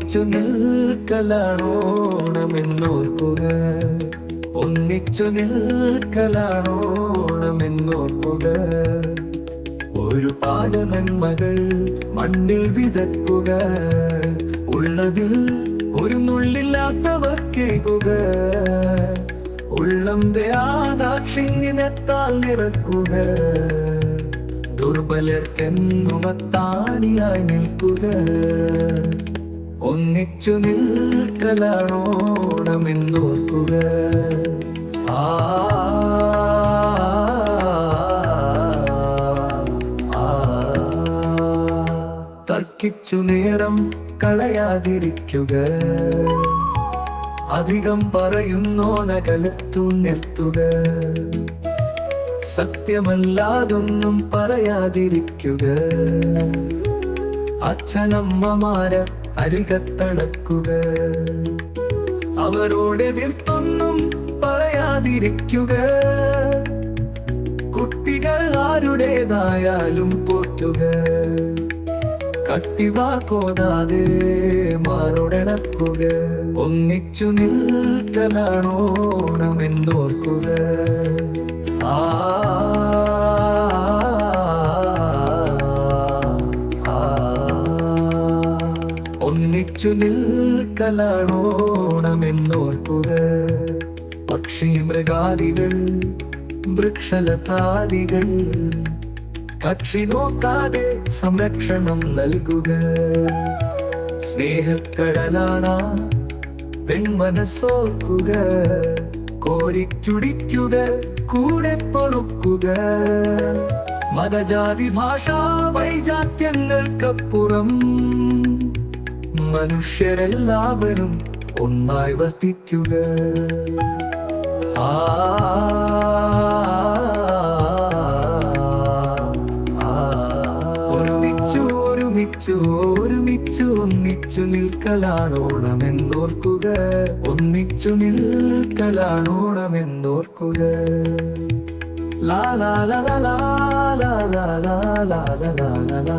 നിൽക്കലാണോണമെന്നോർക്കുക ഒന്നിച്ചു നിൽക്കലാണോണമെന്നോർക്കുക ഒരുപാട് നന്മകൾ മണ്ണിൽ വിതക്കുക. ഉള്ളതിൽ ഒരു നുള്ളില്ലാത്തവർ കേൾക്കുക ഉള്ളം ദയാദാക്ഷിണ്യത്താൽ നിറക്കുക. ദുർബലർക്കെന്നുമത്താണിയായി നിൽക്കുക. ഒന്നിച്ചു നിൽക്കലാണോണമെന്നോർക്കുക ആ തർക്കിച്ചു നേരം കളയാതിരിക്കുക. അധികം പറയുന്നോനകലത്തു നിർത്തുക. സത്യമല്ലാതൊന്നും പറയാതിരിക്കുക. അച്ഛനമ്മമാര് അരികത്തടക്കുക അവരോട് എതിർത്തൊന്നും പറയാതിരിക്കുക. കുട്ടികൾ ആരുടേതായാലും പോറ്റുക. കട്ടിവാക്കോതാതെ മാറുടക്കുക ഒന്നിച്ചു നിൽക്കലാണോണമെന്നോർക്കുക. ആ, ഒന്നിച്ചു നിൽക്കലാണോണമെന്നോർക്കുക പക്ഷി മൃഗാദികൾ വൃക്ഷലതാദികൾ കക്ഷി നോക്കാതെ സംരക്ഷണം നൽകുക. സ്നേഹക്കടലാണ പെൺമനസോർക്കുക കോരിക്കുടിക്കുക കൂടെ പൊറുക്കുക. മതജാതി ഭാഷാ വൈജാത്യങ്ങൾക്കപ്പുറം മനുഷ്യരെല്ലാവരും ഒന്നായി വർത്തിക്കുക ആ ഒരുമിച്ചു ഒരുമിച്ചു ഒരുമിച്ചു ഒന്നിച്ചു നിൽക്കലാണോണമെന്നോർക്കുക ഒന്നിച്ചു നിൽക്കലാണോണമെന്നോർക്കുക ലാ ലാ ലാ ലാ ലാ ലാ ലാ ലാ ലാ ലാ